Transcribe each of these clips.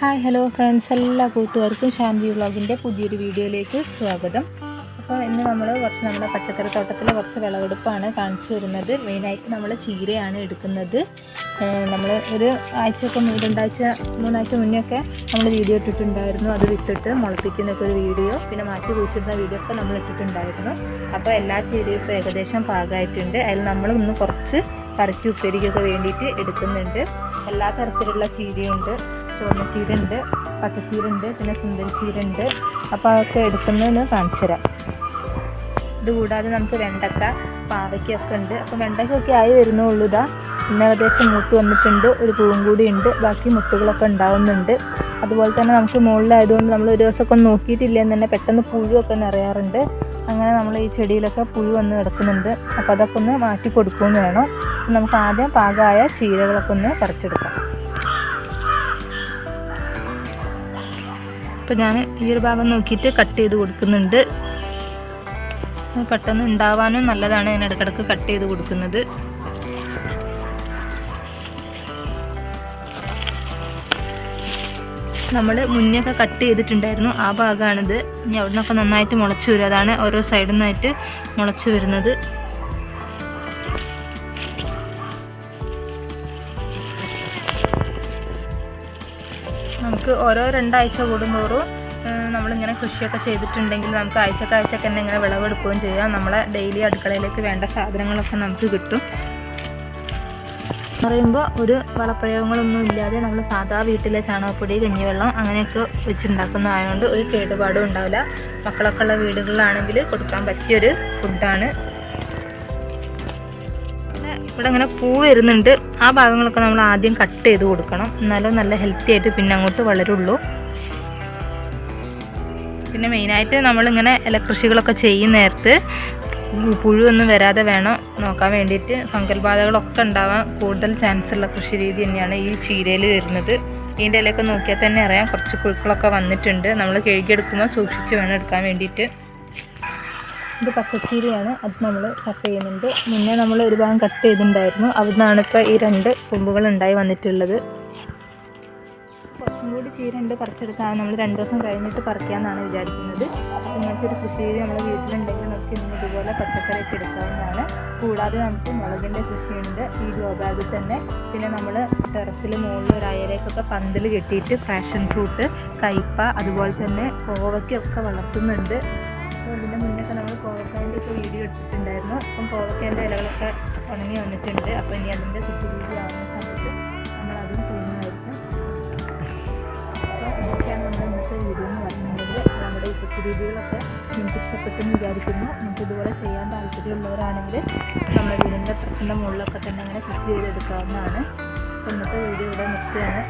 Hi hello friends എല്ലാ കൂട്ടുകാർക്കും ശാന്തി വ്ളോഗിന്റെ പുതിയൊരു വീഡിയോയിലേക്ക് സ്വാഗതം. അപ്പോൾ ഇന്ന് നമ്മൾ കുറച്ച് നമ്മുടെ പച്ചക്കറി തോട്ടത്തിലെ കുറച്ച് വിളവെടുപ്പാണ് കാണിച്ചു വരുന്നത് മെയിനായിട്ട് നമ്മൾ ചീരയാണ് എടുക്കുന്നത്. നമ്മൾ ഒരു ആഴ്ചയൊക്കെ രണ്ടാഴ്ച മൂന്നാഴ്ച മുന്നേ ഒക്കെ നമ്മൾ വീഡിയോ ഇട്ടിട്ടുണ്ടായിരുന്നു. അത് വിട്ടിട്ട് മുളപ്പിക്കുന്നൊക്കെ ഒരു വീഡിയോ. പിന്നെ മാറ്റി കുഴിച്ചിരുന്ന വീഡിയോ ഒക്കെ നമ്മൾ ഇട്ടിട്ടുണ്ടായിരുന്നു. അപ്പോൾ എല്ലാ ചീരയും ഇപ്പോൾ ഏകദേശം പാകമായിട്ടുണ്ട്. അതിൽ നമ്മൾ ഇന്ന് കുറച്ച് കറിച്ച് ഉപ്പേരിക്കൊക്കെ വേണ്ടിയിട്ട് എടുക്കുന്നുണ്ട്. എല്ലാ തരത്തിലുള്ള ചീരയുണ്ട്. ചുവന്ന ചീര ഉണ്ട് പച്ചച്ചീര ഉണ്ട് പിന്നെ സുന്ദരി ചീര ഉണ്ട് അപ്പോൾ അതൊക്കെ എടുക്കുന്നതെന്ന് കാണിച്ചു തരാം. ഇത് കൂടാതെ നമുക്ക് വെണ്ടക്ക പാവയ്ക്കൊക്കെ ഉണ്ട്. അപ്പോൾ വെണ്ടയ്ക്കൊക്കെ ആയി വരുന്നുള്ളൂ ഇതാ. ഇന്ന് ഏകദേശം മൂത്ത് വന്നിട്ടുണ്ട് ഒരു പൂവും കൂടി ഉണ്ട്. ബാക്കി മുട്ടുകളൊക്കെ ഉണ്ടാവുന്നുണ്ട്. അതുപോലെ തന്നെ നമുക്ക് മുകളിലായതുകൊണ്ട് നമ്മൾ ഒരു ദിവസമൊക്കെ ഒന്ന് നോക്കിയിട്ടില്ലെന്ന് തന്നെ പെട്ടെന്ന് പുഴുവൊക്കെ നിറയാറുണ്ട്. അങ്ങനെ നമ്മൾ ഈ ചെടിയിലൊക്കെ പുഴു വന്ന് കിടക്കുന്നുണ്ട്. അപ്പോൾ അതൊക്കെ ഒന്ന് മാറ്റി കൊടുക്കുമെന്ന് വേണം. നമുക്ക് ആദ്യം പാകമായ ചീരകളൊക്കെ ഒന്ന് പറിച്ചെടുക്കാം. അപ്പോൾ ഞാൻ ഈ ഒരു ഭാഗം നോക്കിയിട്ട് കട്ട് ചെയ്ത് കൊടുക്കുന്നുണ്ട്. പെട്ടെന്ന് ഉണ്ടാവാനും നല്ലതാണ്. ഞാൻ ഇടക്കിടക്ക് കട്ട് ചെയ്ത് കൊടുക്കുന്നത്. നമ്മൾ മുന്നൊക്കെ കട്ട് ചെയ്തിട്ടുണ്ടായിരുന്നു. ആ ഭാഗമാണിത്. ഇനി അവിടെ നിന്നൊക്കെ നന്നായിട്ട് മുളച്ച് വരും. അതാണ് ഓരോ സൈഡിൽ നിന്നായിട്ട് മുളച്ച് വരുന്നത്. നമുക്ക് ഓരോ രണ്ടാഴ്ച കൂടുന്തോറും നമ്മളിങ്ങനെ കൃഷിയൊക്കെ ചെയ്തിട്ടുണ്ടെങ്കിൽ നമുക്ക് ആഴ്ചക്ക് ആഴ്ചക്ക് തന്നെ ഇങ്ങനെ വിളവെടുക്കുകയും ചെയ്യാം. നമ്മളെ ഡെയിലി അടുക്കളയിലേക്ക് വേണ്ട സാധനങ്ങളൊക്കെ നമുക്ക് കിട്ടും. പറയുമ്പോൾ ഒരു വളപ്രയോഗങ്ങളൊന്നും ഇല്ലാതെ നമ്മൾ സാധാ വീട്ടിലെ ചാണകപ്പൊടി കഞ്ഞിവെള്ളം അങ്ങനെയൊക്കെ വെച്ചുണ്ടാക്കുന്നതായതുകൊണ്ട് ഒരു കേടുപാടും ഉണ്ടാവില്ല. മക്കളൊക്കെ ഉള്ള വീടുകളിലാണെങ്കിൽ കൊടുക്കാൻ പറ്റിയൊരു ഫുഡാണ് ഇവിടെ ഇങ്ങനെ പൂ വരുന്നുണ്ട്. ആ ഭാഗങ്ങളൊക്കെ നമ്മൾ ആദ്യം കട്ട് ചെയ്ത് കൊടുക്കണം. എന്നാലും നല്ല ഹെൽത്തി ആയിട്ട് പിന്നെ അങ്ങോട്ട് വളരുള്ളൂ. പിന്നെ മെയിനായിട്ട് നമ്മളിങ്ങനെ ഇലകൃഷികളൊക്കെ ചെയ്യുന്ന നേരത്ത് പുഴുവൊന്നും വരാതെ വേണം നോക്കാൻ വേണ്ടിയിട്ട്. ഫംഗൽ ബാധകളൊക്കെ ഉണ്ടാവാൻ കൂടുതൽ ചാൻസ് ഉള്ള കൃഷി രീതി തന്നെയാണ് ഈ ചീരയിൽ വരുന്നത്. ഇതിന്റെ ഇലയൊക്കെ നോക്കിയാൽ തന്നെ അറിയാം. കുറച്ച് പുഴുക്കളൊക്കെ വന്നിട്ടുണ്ട്. നമ്മൾ കഴുകിയെടുക്കുമ്പോൾ സൂക്ഷിച്ച് വേണം എടുക്കാൻ വേണ്ടിയിട്ട്. ഇത് പച്ചച്ചീരയാണ്. അത് നമ്മൾ കട്ട് ചെയ്യുന്നുണ്ട്. മുന്നേ നമ്മൾ ഒരു ഭാഗം കട്ട് ചെയ്തിട്ടുണ്ടായിരുന്നു. അവിടുന്നാണ് ഇപ്പോൾ ഈ രണ്ട് കൊമ്പുകൾ ഉണ്ടായി വന്നിട്ടുള്ളത്. കുറച്ചും കൂടി ചീര ഉണ്ട് പറിച്ചെടുക്കാൻ നമ്മൾ രണ്ട് ദിവസം കഴിഞ്ഞിട്ട് പറിക്കാമെന്നാണ് വിചാരിക്കുന്നത്. ഇങ്ങനത്തെ ഒരു കൃഷി രീതി നമ്മുടെ വീട്ടിലുണ്ടെങ്കിൽ നമുക്ക് ഇന്ന് ഇതുപോലെ പച്ചക്കറിയൊക്കെ എടുക്കാവുന്നതാണ്. കൂടാതെ നമുക്ക് മുളകിന്റെ കൃഷിയുണ്ട്. ഈ ഗ്രോ തന്നെ. പിന്നെ നമ്മൾ ടെറസിൽ മുകളിൽ ഒരു അയലേക്കൊക്കെ പന്തൽ കെട്ടിയിട്ട് പാഷൻ ഫ്രൂട്ട് കയ്പ അതുപോലെ തന്നെ കോവയ്ക്കൊക്കെ വളർത്തുന്നുണ്ട്. അപ്പോൾ ഇതിന്റെ നമ്മൾ കോവക്കാന്റെ ഒക്കെ വീഡിയോ എടുത്തിട്ടുണ്ടായിരുന്നു. അപ്പം കോവക്കേന്റെ ഇലകളൊക്കെ ഉണങ്ങി വന്നിട്ടുണ്ട്. അപ്പോൾ ഇനി അതിന്റെ കൃഷി രീതി ആവുന്ന സമയത്ത് നമ്മൾ അതും ചെയ്യുന്നതായിരിക്കും. അപ്പോൾ ഇതൊക്കെയാണ് നമ്മുടെ ഇന്നത്തെ വീഡിയോ എന്ന് പറയുന്നത്. നമ്മുടെ ഈ കൃഷി രീതികളൊക്കെ നിങ്ങൾക്ക് ഇഷ്ടപ്പെട്ടെന്ന് വിചാരിക്കുന്നു. നിങ്ങൾക്ക് ഇതുപോലെ ചെയ്യാൻ താല്പര്യമുള്ളവരാണെങ്കിൽ നമ്മുടെ വീടിന്റെ പ്രശ്നം മുകളിലൊക്കെ തന്നെ അങ്ങനെ കൃഷി ചെയ്തെടുക്കാവുന്നതാണ് അപ്പോൾ ഇന്നത്തെ വീഡിയോ ഇവിടെ നിർത്തുകയാണ്.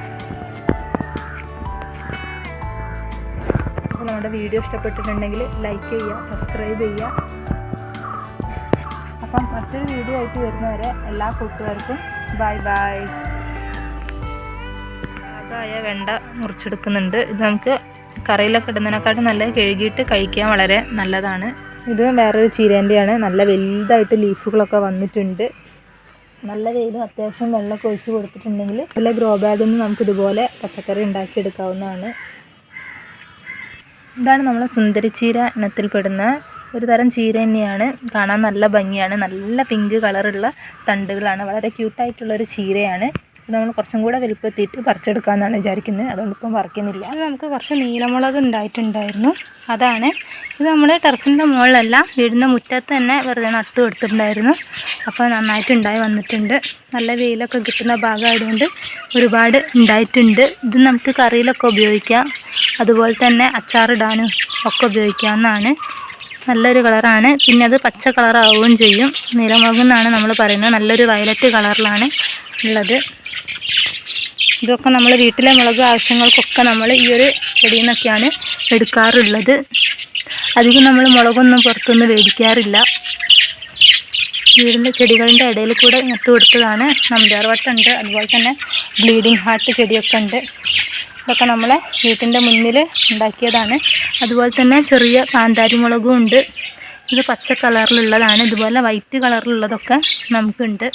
നമ്മുടെ വീഡിയോ ഇഷ്ടപ്പെട്ടിട്ടുണ്ടെങ്കിൽ ലൈക്ക് ചെയ്യുക സബ്സ്ക്രൈബ് ചെയ്യുക. അപ്പം മറ്റൊരു വീഡിയോ ആയിട്ട് വരുന്നവരെ എല്ലാ കൂട്ടുകാർക്കും ബൈ ബൈ പാകമായ വെണ്ട മുറിച്ചെടുക്കുന്നുണ്ട്. ഇത് നമുക്ക് കറിയിലൊക്കെ ഇടുന്നതിനെക്കാട്ടും നല്ല കഴുകിയിട്ട് കഴിക്കാൻ വളരെ നല്ലതാണ്. ഇത് വേറൊരു ചീരേന്റെയാണ്. നല്ല വലുതായിട്ട് ലീഫുകളൊക്കെ വന്നിട്ടുണ്ട്. നല്ല വെയിലും അത്യാവശ്യം വെള്ളമൊക്കെ ഒഴിച്ച് കൊടുത്തിട്ടുണ്ടെങ്കിൽ നല്ല ഗ്രോ ബാഗിൽ നിന്ന് നമുക്ക് ഇതുപോലെ പച്ചക്കറി ഉണ്ടാക്കിയെടുക്കാവുന്നതാണ്. ഇതാണ് നമ്മളെ സുന്ദരിച്ചീര ഇനത്തിൽപ്പെടുന്ന ഒരു തരം ചീര തന്നെയാണ്. കാണാൻ നല്ല ഭംഗിയാണ്. നല്ല പിങ്ക് കളറുള്ള തണ്ടുകളാണ്. വളരെ ക്യൂട്ടായിട്ടുള്ളൊരു ചീരയാണ്. നമ്മൾ കുറച്ചും കൂടെ വലുപ്പത്തിയിട്ട് പറിച്ചെടുക്കാമെന്നാണ് വിചാരിക്കുന്നത്. അതുകൊണ്ട് ഇപ്പം പറിക്കുന്നില്ല അത് നമുക്ക് കുറച്ച് നീലമുളക് ഉണ്ടായിട്ടുണ്ടായിരുന്നു. അതാണ്. ഇത് നമ്മൾ ടെറസിന്റെ മുകളിലല്ല വീടിന്റെ മുറ്റത്ത് തന്നെ വെറുതെ നട്ടു കൊടുത്തിട്ടുണ്ടായിരുന്നു. അപ്പോൾ നന്നായിട്ട് ഉണ്ടായി വന്നിട്ടുണ്ട്. നല്ല വെയിലൊക്കെ കിട്ടുന്ന ഭാഗമായതുകൊണ്ട് ഒരുപാട് ഉണ്ടായിട്ടുണ്ട്. ഇത് നമുക്ക് കറിയിലൊക്കെ ഉപയോഗിക്കാം. അതുപോലെ തന്നെ അച്ചാറിടാനും ഒക്കെ ഉപയോഗിക്കാവുന്നതാണ്. നല്ലൊരു കളറാണ്. പിന്നെ അത് പച്ച കളറാവുകയും ചെയ്യും. നീലമുളക് എന്നാണ് നമ്മൾ പറയുന്നത്. നല്ലൊരു വയലറ്റ് കളറിലാണ് ഉള്ളത്. ഇതൊക്കെ നമ്മൾ വീട്ടിലെ മുളക് ആവശ്യങ്ങൾക്കൊക്കെ നമ്മൾ ഈ ഒരു ചെടിയിൽ നിന്നൊക്കെയാണ് എടുക്കാറുള്ളത്. അധികം നമ്മൾ മുളകൊന്നും പുറത്തുനിന്ന് മേടിക്കാറില്ല. വീടിന്റെ ചെടികളുടെ ഇടയിൽ കൂടെ നട്ടു കൊടുത്തതാണ്. നമ്പ്യാർവട്ടുണ്ട് അതുപോലെ തന്നെ ബ്ലീഡിങ് ഹാർട്ട് ചെടിയൊക്കെ ഉണ്ട്. ഇതൊക്കെ നമ്മളെ വീട്ടിന്റെ മുന്നിൽ ഉണ്ടാക്കിയതാണ്. അതുപോലെ തന്നെ ചെറിയ കാന്താരി മുളകും ഉണ്ട്. ഇത് പച്ച കളറിലുള്ളതാണ്. ഇതുപോലെ വൈറ്റ് കളറിലുള്ളതൊക്കെ നമുക്കുണ്ട്.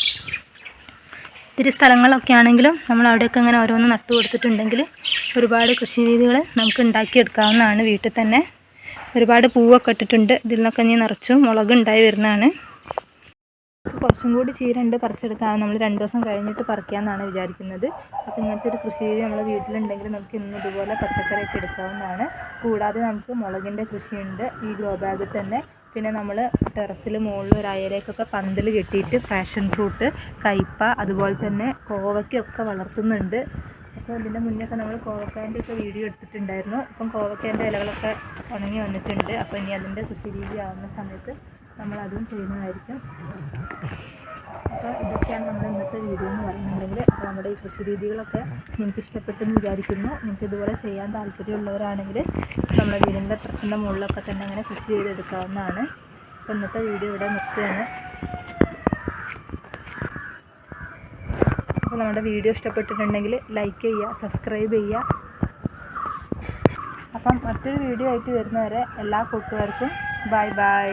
ഇത്തിരി സ്ഥലങ്ങളൊക്കെ ആണെങ്കിലും നമ്മൾ അവിടെയൊക്കെ ഇങ്ങനെ ഓരോന്ന് നട്ടു കൊടുത്തിട്ടുണ്ടെങ്കിൽ ഒരുപാട് കൃഷി രീതികൾ നമുക്ക് ഉണ്ടാക്കിയെടുക്കാവുന്നതാണ് വീട്ടിൽ തന്നെ. ഒരുപാട് പൂവൊക്കെ ഇട്ടിട്ടുണ്ട്. ഇതിൽ നിന്നൊക്കെ ഇനി നിറച്ചും മുളക് ഉണ്ടായി വരുന്നതാണ്. കുറച്ചും കൂടി ചീര ഉണ്ട് പറിച്ചെടുക്കാം. നമ്മൾ രണ്ട് ദിവസം കഴിഞ്ഞിട്ട് പറിക്കാമെന്നാണ് വിചാരിക്കുന്നത്. അപ്പോൾ ഇങ്ങനത്തെ ഒരു കൃഷി രീതി നമ്മുടെ വീട്ടിലുണ്ടെങ്കിൽ നമുക്ക് ഇന്ന് ഇതുപോലെ പച്ചക്കറിയൊക്കെ എടുക്കാവുന്നതാണ്. കൂടാതെ നമുക്ക് മുളകിന്റെ കൃഷിയുണ്ട്. ഈ ഗ്രോ ബാഗിൽ തന്നെ പിന്നെ നമ്മൾ ടെറസിൽ മുകളിൽ ഒരു അയലേക്കൊക്കെ പന്തൽ കെട്ടിയിട്ട് പാഷൻ ഫ്രൂട്ട് കയ്പ അതുപോലെ തന്നെ കോവയ്ക്കൊക്കെ വളർത്തുന്നുണ്ട്. അപ്പോൾ ഇതിന്റെ മുന്നൊക്കെ നമ്മൾ കോവക്കേന്റെ ഒക്കെ വീഡിയോ എടുത്തിട്ടുണ്ടായിരുന്നു. അപ്പം കോവക്കേന്റെ ഇലകളൊക്കെ ഉണങ്ങി വന്നിട്ടുണ്ട്. അപ്പോൾ ഇനി അതിന്റെ രീതി ആവുന്ന സമയത്ത് നമ്മൾ അതും ചെയ്യുന്നതായിരിക്കും. അപ്പോൾ ഇതൊക്കെയാണ് നമ്മുടെ ഇന്നത്തെ വീഡിയോ എന്ന് പറയുന്നുണ്ടെങ്കിൽ അപ്പോൾ നമ്മുടെ ഈ കൃഷി രീതികളൊക്കെ നിങ്ങൾക്ക് ഇഷ്ടപ്പെട്ടെന്ന് വിചാരിക്കുന്നു. നിങ്ങൾക്ക് ഇതുപോലെ ചെയ്യാൻ താല്പര്യമുള്ളവരാണെങ്കിൽ നമ്മുടെ വീടിന്റെ പ്രശ്നം മുകളിലൊക്കെ തന്നെ അങ്ങനെ കൃഷി ചെയ്തെടുക്കാവുന്നതാണ്. അപ്പോൾ ഇന്നത്തെ വീഡിയോ ഇവിടെ നിർത്തുകയാണ്. അപ്പോൾ നമ്മുടെ വീഡിയോ ഇഷ്ടപ്പെട്ടിട്ടുണ്ടെങ്കിൽ ലൈക്ക് ചെയ്യുക സബ്സ്ക്രൈബ് ചെയ്യുക. അപ്പം മറ്റൊരു വീഡിയോ ആയിട്ട് വരുന്നവരെ എല്ലാ കൂട്ടുകാർക്കും ബൈ ബൈ